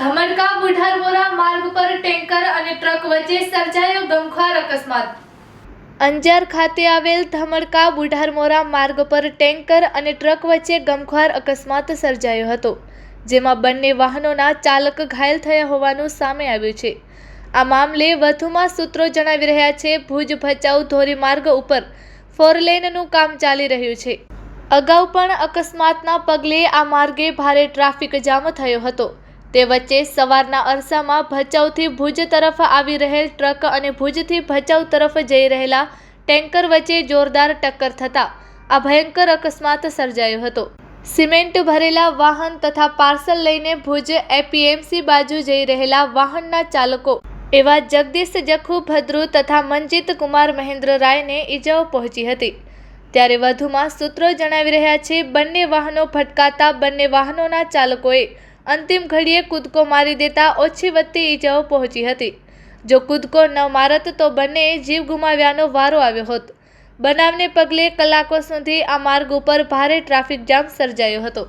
ધમણકા, બુઢારમોરા માર્ગ પર ટેન્કર અને ટ્રક વચ્ચે સર્જાયો ગમખ્વાર અકસ્માત. અંજાર ખાતે આવેલ ધમણકા, બુઢારમોરા માર્ગ પર ટેન્કર અને ટ્રક વચ્ચે ગમખ્વાર અકસ્માત સર્જાયો હતો, જેમાં બંને વાહનોના ચાલક ઘાયલ થયા હોવાનું સામે આવ્યું છે. આ મામલે વધુમાં સૂત્રો જણાવી રહ્યા છે, ભુજ ભચાઉ ધોરીમાર્ગ ઉપર ફોરલેનનું કામ ચાલી રહ્યું છે. અગાઉ પણ અકસ્માતના પગલે આ માર્ગે ભારે ટ્રાફિક જામ થયો હતો. તે વચ્ચે સવારના અરસામાં ભચાઉથી ભુજ તરફ આવી રહેલ ટ્રક અને ભુજથી ભચાઉ તરફ જઈ રહેલા ટેન્કર વચ્ચે જોરદાર ટક્કર થતાં આ ભયંકર અકસ્માત સર્જાયો હતો. સિમેન્ટ ભરેલા વાહન તથા પાર્સલ લઈને ભુજ એપીએમસી બાજુ જઈ રહેલા વાહનના ચાલકો એવા જગદીશ જખુ ભદ્રુ તથા મનજીત કુમાર મહેન્દ્ર રાયને ઈજાઓ પહોંચી હતી. ત્યારે વધુમાં સૂત્રો જણાવી રહ્યા છે, બંને વાહનો ભટકાતા બંને વાહનોના ચાલકોએ અંતિમ ઘડીએ કૂદકો મારી દેતા ઓછી વધતી ઈજાઓ પહોંચી હતી. જો કૂદકો ન મારત તો બંનેએ જીવ ગુમાવ્યાનો વારો આવ્યો હોત. બનાવને પગલે કલાકો સુધી આ માર્ગ ઉપર ભારે ટ્રાફિક જામ સર્જાયો હતો.